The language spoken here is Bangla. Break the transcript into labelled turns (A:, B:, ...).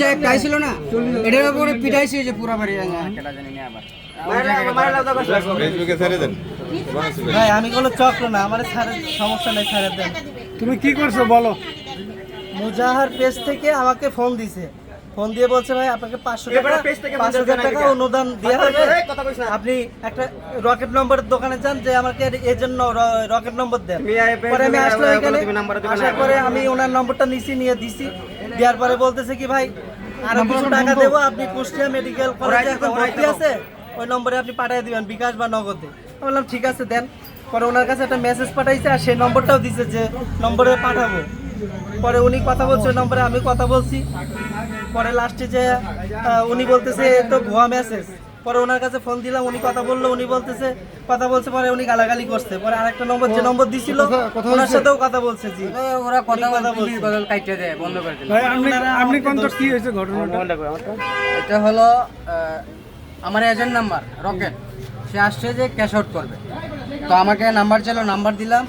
A: যে একটা ছিল না? এটার উপরে পিটাইছে যে পুরা বাড়ি
B: ফেসবুকে ছেড়ে দেন।
C: ভাই আমি কোনো চক্র না আমার ছাড়ের সমস্যা নেই ছাড়ের দেন।
D: তুমি কি করছ বলো?
C: মুজাহার পেজ থেকে আমাকে ফোন দিছে। ফোন দিয়ে বলছে ভাই আপনাকে পাঁচশো টাকা পাঁচ হাজার টাকা অনুদান দেওয়া হবে। আপনি একটা রকেট নম্বরের দোকানে যান যে আমাকে এর জন্য রকেট নম্বর দেন। পরে আমি আসলাম এখানে। আসার পরে আমি ওনার নম্বরটা নিছি নিয়ে দিছি। দেওয়ার পরে বলতেছে কি ভাই আরও কিছু টাকা দেবো আপনি কুষ্টিয়া মেডিকেল কলেজে এখন ভর্তি আছে ওই নম্বরে আপনি পাঠিয়ে দিবেন বিকাশ বা নগদে। বললাম ঠিক আছে দেন। পরে ওনার কাছে একটা মেসেজ পাঠাইছে আর সেই নম্বরটাও দিছে যে নম্বরে পাঠাবো। পরে উনি কথা বলছে ওই নম্বরে আমি কথা বলছি। পরে লাস্টে যে উনি বলতেছে তো ভুয়া মেসেজ পরে ওনার কাছে ফোন দিলাম উনি কথা বলল উনি বলতেছে কথা বলছে পরে উনি গালাগালি করছে। পরে আরেকটা নম্বর যে নম্বর দিছিল ওনার সাথেও কথা বলছে জি।
A: ওরা কথা
C: কথা বলছে।
A: বদল কাইটে দেয় বন্ধ করে দিল।
D: ভাই আপনি আপনি কোন তো কি হয়েছে ঘটনাটা?
A: এটা হলো আহ, আমার এজেন্ট নাম্বার রকেট। সে আসছে যে ক্যাশ আউট করবে। তো আমাকে নাম্বার ছিল নাম্বার দিলাম